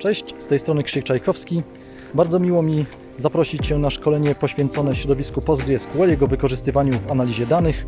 Cześć, z tej strony Krzyk Czajkowski. Bardzo miło mi zaprosić Cię na szkolenie poświęcone środowisku PostgreSQL, jego wykorzystywaniu w analizie danych.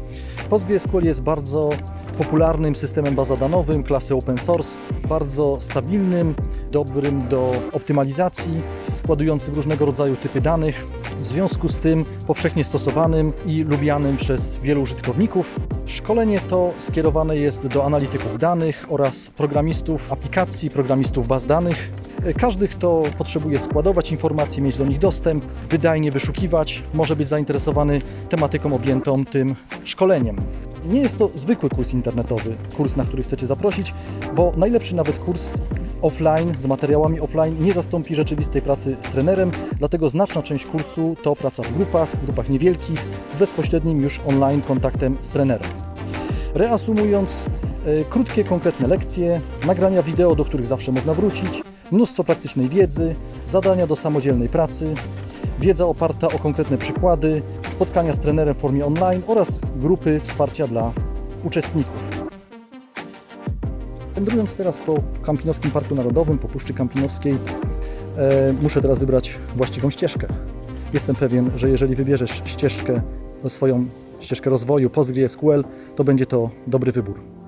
PostgreSQL jest bardzo popularnym systemem bazadanowym klasy open source, bardzo stabilnym, dobrym do optymalizacji, składującym różnego rodzaju typy danych, w związku z tym powszechnie stosowanym i lubianym przez wielu użytkowników. Szkolenie to skierowane jest do analityków danych oraz programistów aplikacji, programistów baz danych. Każdy, kto potrzebuje składować informacje, mieć do nich dostęp, wydajnie wyszukiwać, może być zainteresowany tematyką objętą tym szkoleniem. Nie jest to zwykły kurs internetowy, kurs, na który chcecie zaprosić, bo najlepszy nawet kurs offline, z materiałami offline nie zastąpi rzeczywistej pracy z trenerem, dlatego znaczna część kursu to praca w grupach, grupach niewielkich, z bezpośrednim już online kontaktem z trenerem. Reasumując, e, krótkie, konkretne lekcje, nagrania wideo, do których zawsze można wrócić, mnóstwo praktycznej wiedzy, zadania do samodzielnej pracy, wiedza oparta o konkretne przykłady, spotkania z trenerem w formie online oraz grupy wsparcia dla uczestników. Wędrując teraz po Kampinowskim Parku Narodowym, po Puszczy Kampinowskiej, e, muszę teraz wybrać właściwą ścieżkę. Jestem pewien, że jeżeli wybierzesz ścieżkę, swoją ścieżkę rozwoju PostgreSQL, to będzie to dobry wybór.